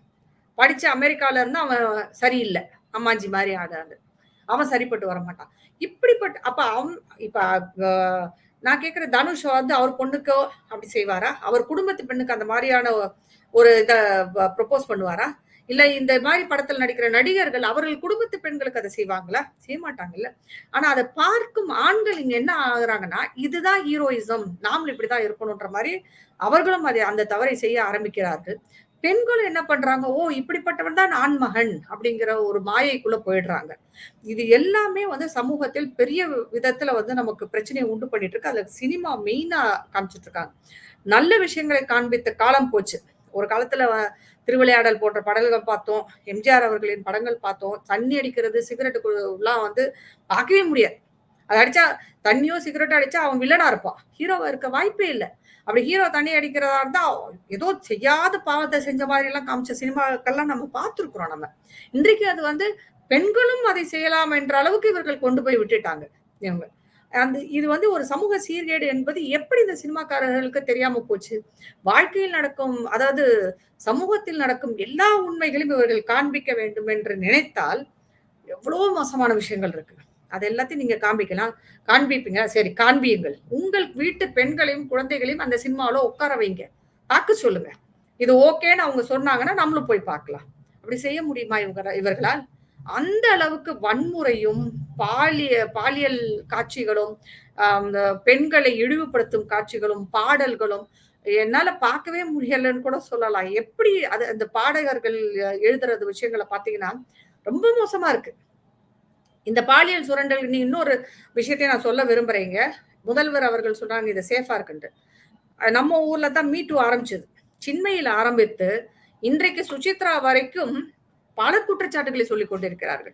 படிச்ச அமெரிக்காவில இருந்து அவன் சரியில்லை. அம்மாஞ்சி மாதிரி ஆடாது அவன் சரிப்பட்டு வர மாட்டான் இப்படிப்பட்ட அப்ப அவன் இப்ப நான் கேக்குற தனுஷ் வந்து அவர் பொண்ணுக்கோ அப்படி செய்வாரா? அவர் குடும்பத்து பெண்ணுக்கு அந்த மாதிரியான ஒரு இதை ப்ரொப்போஸ் பண்ணுவாரா? இல்ல இந்த மாதிரி படத்தில் நடிக்கிற நடிகர்கள் அவர்கள் குடும்பத்து பெண்களுக்கு அதை செய்வாங்களா? செய்ய மாட்டாங்கல்ல. ஆனா அதை பார்க்கும் ஆண்கள் இங்க என்ன ஆகுறாங்கன்னா இதுதான் ஹீரோயிசம் நாமளும் இப்படிதான் இருக்கணும்ன்ற மாதிரி அவர்களும் அதை அந்த தவறை செய்ய ஆரம்பிக்கிறார்கள். பெண்கள் என்ன பண்றாங்க? ஓ இப்படிப்பட்டவன் தான் ஆண்மகன் அப்படிங்கிற ஒரு மாயைக்குள்ள போயிடுறாங்க. இது எல்லாமே வந்து சமூகத்தில் பெரிய விதத்துல வந்து நமக்கு பிரச்சனையை உண்டு பண்ணிட்டு இருக்கு. அதுல சினிமா மெயினா காமிச்சிட்டு இருக்காங்க. நல்ல விஷயங்களை காண்பித்த காலம் போச்சு. ஒரு காலத்துல திருவிளையாடல் போன்ற படங்கள் பார்த்தோம். எம்ஜிஆர் அவர்களின் படங்கள் பார்த்தோம். தண்ணி அடிக்கிறது சிகரெட் எல்லாம் வந்து பார்க்கவே முடியாது. அது அடிச்சா தண்ணியோ சிகரெட்டோ அடிச்சா அவன் வில்லனா இருப்பான். ஹீரோவா இருக்க வாய்ப்பே இல்லை. அப்படி ஹீரோ தண்ணி அடிக்கிறதா இருந்தா ஏதோ செய்யாத பாவத்தை செஞ்ச மாதிரி எல்லாம் காமிச்ச சினிமாக்கள்லாம் நம்ம பார்த்துருக்குறோம் நம்ம. இன்றைக்கு அது வந்து பெண்களும் அதை செய்யலாம் என்ற அளவுக்கு இவர்கள் கொண்டு போய் விட்டுட்டாங்க இவங்க. அந்த இது வந்து ஒரு சமூக சீர்கேடு என்பது எப்படி இந்த சினிமாக்காரர்களுக்கு தெரியாம போச்சு? வாழ்க்கையில் நடக்கும் அதாவது சமூகத்தில் நடக்கும் எல்லா உண்மைகளையும் இவர்கள் காண்பிக்க வேண்டும் என்று நினைத்தால் எவ்வளவு மோசமான விஷயங்கள் இருக்கு. அது எல்லாத்தையும் நீங்க காண்பிக்கலாம். காண்பிப்பீங்க. சரி காண்பியுங்கள். உங்கள் வீட்டு பெண்களையும் குழந்தைகளையும் அந்த சினிமாவில் உட்கார வைங்க. பார்க்க சொல்லுங்க. இது ஓகேன்னு அவங்க சொன்னாங்கன்னா நம்மளும் போய் பார்க்கலாம். அப்படி செய்ய முடியுமா இவங்க இவர்களால்? அந்த அளவுக்கு வன்முறையும் பாலிய பாலியல் காட்சிகளும் அந்த பெண்களை இழிவுபடுத்தும் காட்சிகளும் பாடல்களும் என்னால பார்க்கவே முடியலன்னு கூட சொல்லலாம். எப்படி அது அந்த பாடகர்கள் எழுதுறது விஷயங்களை பார்த்தீங்கன்னா ரொம்ப மோசமா இருக்கு. இந்த பாலியல் சுரண்டல் நீ இன்னொரு விஷயத்தை நான் சொல்ல விரும்புறேங்க. முதல்வர் அவர்கள் சொல்றாங்க இது சேஃபா இருக்குன்ட்டு. நம்ம ஊர்ல தான் மீட்டு ஆரம்பிச்சது. சின்மையில் ஆரம்பித்து இன்றைக்கு சுசித்ரா வரைக்கும் பல குற்றச்சாட்டுகளை சொல்லிக் கொண்டிருக்கிறார்கள்.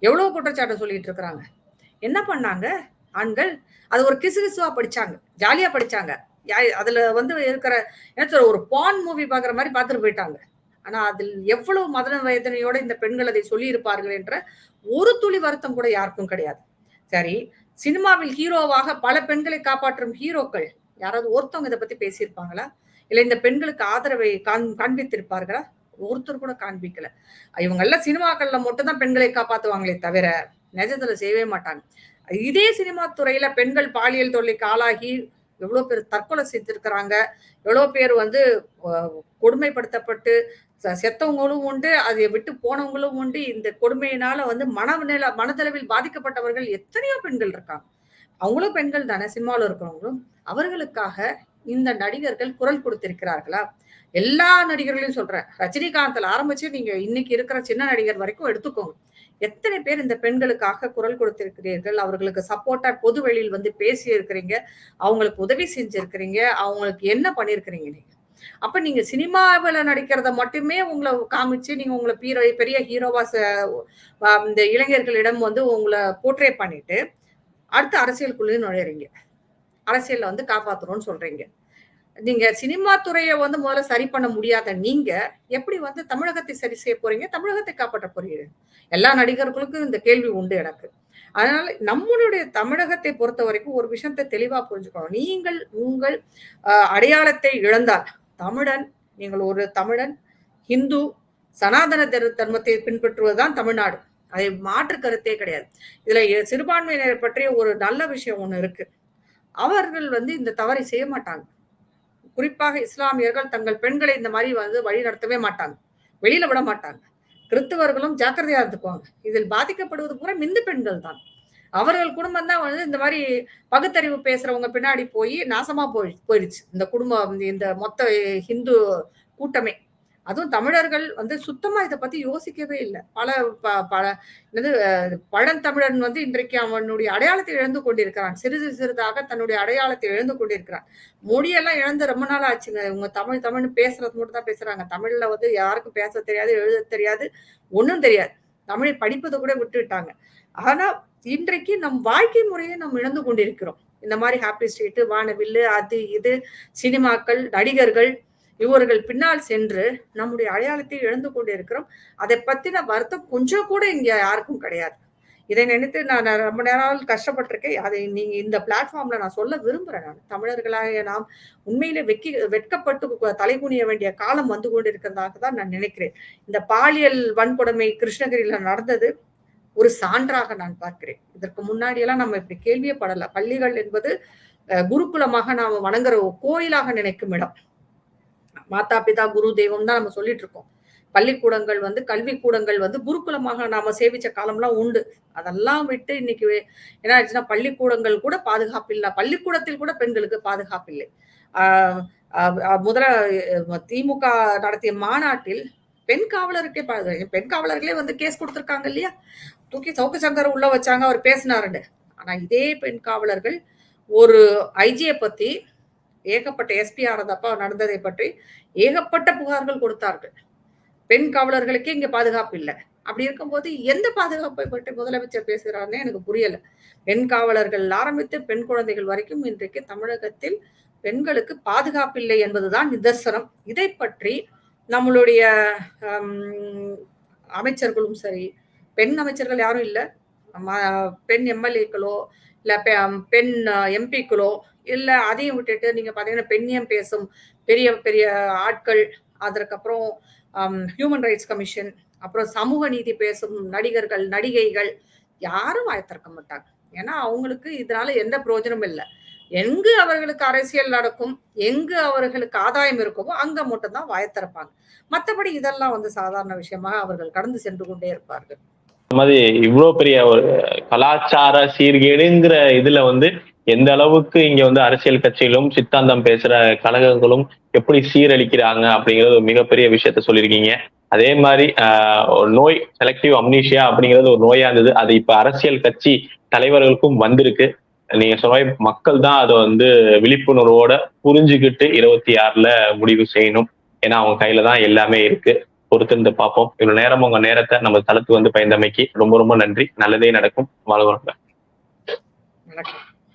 எவ்வளவு குற்றச்சாட்டு சொல்லிட்டு இருக்கிறாங்க. என்ன பண்ணாங்க? ஆண்கள் அது ஒரு கிசுகிசுவா படிச்சாங்க. ஜாலியா படிச்சாங்க. யா- அதுல வந்து இருக்கிற என்ன சொல்ற ஒரு பான் மூவி பாக்குற மாதிரி பார்த்துட்டு போயிட்டாங்க. ஆனா அதில் எவ்வளவு மதன வேதனையோட இந்த பெண்கள் அதை சொல்லி இருப்பார்கள் என்ற ஒரு துளி வருத்தம் கூட யாருக்கும் கிடையாது. சரி சினிமாவில் ஹீரோவாக பல பெண்களை காப்பாற்றும் ஹீரோக்கள் யாராவது ஒருத்தவங்க இதை பத்தி பேசியிருப்பாங்களா? இல்லை இந்த பெண்களுக்கு ஆதரவை காண் காண்பித்திருப்பார்களா? ஒருத்தர் கூட காண்பிக்கல. இவங்க எல்லாம் சினிமாக்கள்ல மட்டும்தான் பெண்களை காப்பாத்துவாங்களே தவிர நிஜத்துல செய்யவே மாட்டாங்க. இதே சினிமா துறையில பெண்கள் பாலியல் தொல்லைக்கு ஆளாகி எவ்வளோ பேர் தற்கொலை செய்திருக்கிறாங்க எவ்வளோ பேர் வந்து கொடுமைப்படுத்தப்பட்டு செத்தவங்களும் உண்டு அதை விட்டு போனவங்களும் உண்டு. இந்த கொடுமையினால வந்து மனநில மனதளவில் பாதிக்கப்பட்டவர்கள் எத்தனையோ பெண்கள் இருக்காங்க. அவங்களும் பெண்கள் தானே சினிமாவில் இருக்கிறவங்களும். அவர்களுக்காக இந்த நடிகர்கள் குரல் கொடுத்திருக்கிறார்களா? எல்லா நடிகர்களையும் சொல்றேன். ரஜினிகாந்தில் ஆரம்பிச்சு நீங்க இன்னைக்கு இருக்கிற சின்ன நடிகர் வரைக்கும் எடுத்துக்கோங்க. எத்தனை பேர் இந்த பெண்களுக்காக குரல் கொடுத்திருக்கிறீர்கள்? அவர்களுக்கு சப்போர்ட்டா பொது வெளியில் வந்து பேசி இருக்கிறீங்க அவங்களுக்கு உதவி செஞ்சிருக்கிறீங்க. அவங்களுக்கு என்ன பண்ணியிருக்கிறீங்க நீங்க? அப்ப நீங்க சினிமாவில் நடிக்கிறத மட்டுமே உங்களை காமிச்சு நீங்க உங்களை பீரோ பெரிய ஹீரோவா இந்த இளைஞர்களிடம் வந்து உங்களை போர்ட்ரே பண்ணிட்டு அடுத்து அரசியலுக்குள்ளேயும் நுழையிறீங்க. அரசியல்ல வந்து காப்பாத்துறோம்னு சொல்றீங்க. நீங்க சினிமா துறையை வந்து முதல்ல சரி பண்ண முடியாத நீங்க எப்படி வந்து தமிழகத்தை சரி செய்ய போறீங்க தமிழகத்தை காப்பாற்ற போறீங்க? எல்லா நடிகர்களுக்கும் இந்த கேள்வி உண்டு எனக்கு. அதனால நம்மளுடைய தமிழகத்தை பொறுத்த வரைக்கும் ஒரு விஷயத்தை தெளிவா புரிஞ்சுக்கணும். நீங்கள் உங்கள் அடையாளத்தை இழந்தால் தமிழன் நீங்கள் ஒரு தமிழன் ஹிந்து சனாதன தர்மத்தை பின்பற்றுவதுதான் தமிழ்நாடு. அதை மாற்று கருத்தே கிடையாது. இதுல சிறுபான்மையினர் பற்றிய ஒரு நல்ல விஷயம் ஒண்ணு இருக்கு. அவர்கள் வந்து இந்த தவறை செய்ய மாட்டாங்க. குறிப்பாக இஸ்லாமியர்கள் தங்கள் பெண்களை இந்த மாதிரி வந்து வழி நடத்தவே மாட்டாங்க. வெளியில விட மாட்டாங்க. கிறிஸ்தவர்களும் ஜாக்கிரதையா இருந்துக்குவாங்க. இதில் பாதிக்கப்படுவது பூரா மிந்து பெண்கள் தான் அவர்கள் குடும்பம் தான் வந்து இந்த மாதிரி பகுத்தறிவு பேசுறவங்க பின்னாடி போய் நாசமா போய் போயிடுச்சு இந்த குடும்பம் இந்த மொத்த ஹிந்து கூட்டமே. அதுவும் தமிழர்கள் வந்து சுத்தமா இதை பத்தி யோசிக்கவே இல்லை. பல பல என்னது பழந்தமிழன் வந்து இன்றைக்கு அவனுடைய அடையாளத்தை இழந்து கொண்டிருக்கிறான். சிறிது சிறிதாக தன்னுடைய அடையாளத்தை இழந்து கொண்டிருக்கிறான். மொழியெல்லாம் இழந்து ரொம்ப நாள் ஆச்சுங்க. இவங்க தமிழ் தமிழ்னு பேசுறது மட்டும் தான் பேசுறாங்க. தமிழ்ல வந்து யாருக்கும் பேச தெரியாது எழுத தெரியாது ஒன்றும் தெரியாது. தமிழை படிப்பதை கூட விட்டுவிட்டாங்க. ஆனா இன்றைக்கு நம் வாழ்க்கை முறையை நாம் இழந்து கொண்டிருக்கிறோம். இந்த மாதிரி ஹாப்பி ஸ்ட்ரீட்டு வானவில்லு அது இது சினிமாக்கள் நடிகர்கள் இவர்கள் பின்னால் சென்று நம்முடைய அடையாளத்தை இழந்து கொண்டு இருக்கிறோம் அதை பத்தின வருத்தம் கொஞ்சம் கூட இங்க யாருக்கும் கிடையாது. இதை நினைத்து நான் ரொம்ப நேரம் கஷ்டப்பட்டிருக்கேன். அதை நீங்க இந்த பிளாட்ஃபார்ம்ல நான் சொல்ல விரும்புறேன் நான். தமிழர்களாக நாம் உண்மையில வெக்கி வெட்கப்பட்டு தலைகுனிய வேண்டிய காலம் வந்து கொண்டு இருக்கிறதாக தான் நான் நினைக்கிறேன். இந்த பாலியல் வன்கொடுமை கிருஷ்ணகிரியில நடந்தது. ஒரு சான்றாக நான் பார்க்கிறேன். இதற்கு முன்னாடி எல்லாம் நம்ம இப்படி கேள்வியே படல பள்ளிகள் என்பது குருகுலமாக நாம வணங்குற கோயிலாக நினைக்கும் இடம். மாதா பிதா குரு தெய்வம் தான் நம்ம சொல்லிட்டு இருக்கோம். பள்ளிக்கூடங்கள் வந்து கல்வி கூடங்கள் வந்து குருகுலமாக நாம சேவிச்ச காலம்லாம் உண்டு. அதெல்லாம் விட்டு இன்னைக்கு என்ன ஆச்சுன்னா பள்ளிக்கூடங்கள் கூட பாதுகாப்பு இல்லை. பள்ளிக்கூடத்தில் கூட பெண்களுக்கு பாதுகாப்பு இல்லை. முதல திமுக நடத்திய மாநாட்டில் பெண் காவலருக்கே பெண் காவலர்களே வந்து கேஸ் கொடுத்துருக்காங்க இல்லையா? தூக்கி சவுக்கு சங்கர் உள்ள வச்சாங்க அவர் பேசினாருன்னு ஆனா இதே பெண் காவலர்கள் ஒரு ஐஜியை பத்தி ஏகப்பட்ட எஸ்பி ஆனந்தப்பா நடந்ததை பற்றி ஏகப்பட்ட புகார்கள் கொடுத்தார்கள். பெண் காவலர்களுக்கே இங்க பாதுகாப்பு இல்லை. அப்படி இருக்கும்போது எந்த பாதுகாப்பை பற்றி முதலமைச்சர் பேசுகிறாருன்னு எனக்கு புரியல. பெண் காவலர்கள் ஆரம்பித்து பெண் குழந்தைகள் வரைக்கும் இன்றைக்கு தமிழகத்தில் பெண்களுக்கு பாதுகாப்பு இல்லை என்பதுதான் நிதர்சனம். இதை பற்றி நம்மளுடைய அமைச்சர்களும் சரி பெண் அமைச்சர்கள் யாரும் இல்லை. பெண் எம்எல்ஏக்களோ இல்லை பெண் எம்பிக்களோ இல்லை அதையும் விட்டுட்டு நீங்கள் பார்த்தீங்கன்னா பெண்ணியம் பேசும் பெரிய பெரிய ஆட்கள் அதற்கப்புறம் ஹியூமன் ரைட்ஸ் கமிஷன் அப்புறம் சமூக நீதி பேசும் நடிகர்கள் நடிகைகள் யாரும் வாய்த்திருக்க மாட்டாங்க. ஏன்னா அவங்களுக்கு இதனால எந்த பிரயோஜனமும் இல்லை. எங்கு அவர்களுக்கு அரசியல் நடக்கும் எங்கு அவர்களுக்கு ஆதாயம் இருக்குமோ அங்க மட்டும்தான் வாயத்திறப்பாங்க மற்றபடி இதெல்லாம் வந்து சாதாரண விஷயமாக அவர்கள் கடந்து சென்று கொண்டே இருப்பார்கள். மாதிரி இவ்வளோ பெரிய ஒரு கலாச்சார சீர்கேடுங்கிற இதுல வந்து எந்த அளவுக்கு இங்க வந்து அரசியல் கட்சிகளும் சித்தாந்தம் பேசுற கழகங்களும் எப்படி சீரழிக்கிறாங்க அப்படிங்கிறது ஒரு மிகப்பெரிய விஷயத்த சொல்லியிருக்கீங்க. அதே மாதிரி ஒரு நோய் செலக்டிவ் அம்னீஷியா அப்படிங்கிறது ஒரு நோயா இருந்தது. அது இப்ப அரசியல் கட்சி தலைவர்களுக்கும் வந்திருக்கு. நீங்க சொன்ன மக்கள் தான் அதை வந்து விழிப்புணர்வோட புரிஞ்சுக்கிட்டு இருபத்தி ஆறுல முடிவு செய்யணும். ஏன்னா அவங்க கையில தான் எல்லாமே இருக்கு. பொறுத்திருந்து பார்ப்போம். இவ்வளவு நேரம் உங்க நேரத்தை நம்ம தளத்து வந்து பயந்தமைக்கு ரொம்ப ரொம்ப நன்றி. நல்லதே நடக்கும். வாழ்வரம் வணக்கம்.